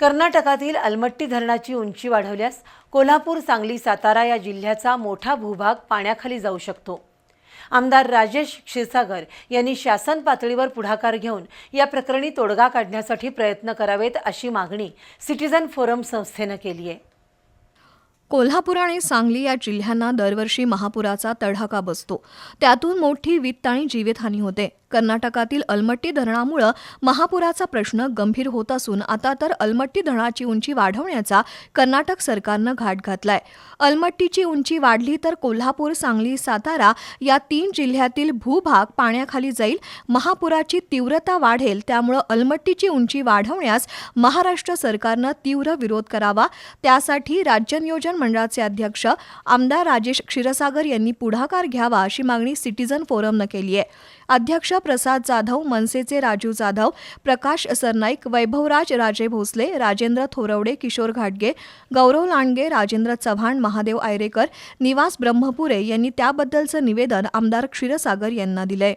कर्नाटकातील अलमट्टी धरणाची उंची वाढवल्यास कोल्हापूर सांगली सातारा या जिल्ह्याचा मोठा भूभाग पाण्याखाली जाऊ शकतो. आमदार राजेश क्षीरसागर यांनी शासन पातळीवर पुढाकार घेऊन या प्रकरणी तोडगा काढण्यासाठी प्रयत्न करावेत अशी मागणी सिटीझन फोरम संस्थेनं केली आहे. कोल्हापूर आणि सांगली या जिल्ह्यांना दरवर्षी महापुराचा तडाखा बसतो. त्यातून मोठी वित्त आणि जीवितहानी होते. कर्नाटकातील अलमट्टी धरणामुळं महापुराचा प्रश्न गंभीर होत असून आता तर अलमट्टी धरणाची उंची वाढवण्याचा कर्नाटक सरकारनं घाट घातलाय. अलमट्टीची उंची वाढली तर कोल्हापूर सांगली सातारा या तीन जिल्ह्यातील भूभाग पाण्याखाली जाईल. महापुराची तीव्रता वाढेल त्यामुळं अलमट्टीची उंची वाढवण्यास महाराष्ट्र सरकारनं तीव्र विरोध करावा. त्यासाठी राज्य नियोजन मंडळाचे अध्यक्ष आमदार राजेश क्षीरसागर यांनी पुढाकार घ्यावा अशी मागणी सिटीझन फोरमनं केली आहे अध्यक्ष प्रसाद जाधव मनसेचे राजू जाधव प्रकाश सरनाईक वैभवराज राजे भोसले राजेंद्र थोरवडे किशोर घाटगे गौरव लांडगे राजेंद्र चव्हाण महादेव आयरेकर निवास ब्रह्मपुरे यांनी त्याबद्दलचं निवेदन आमदार क्षीरसागर यांना दिलंय.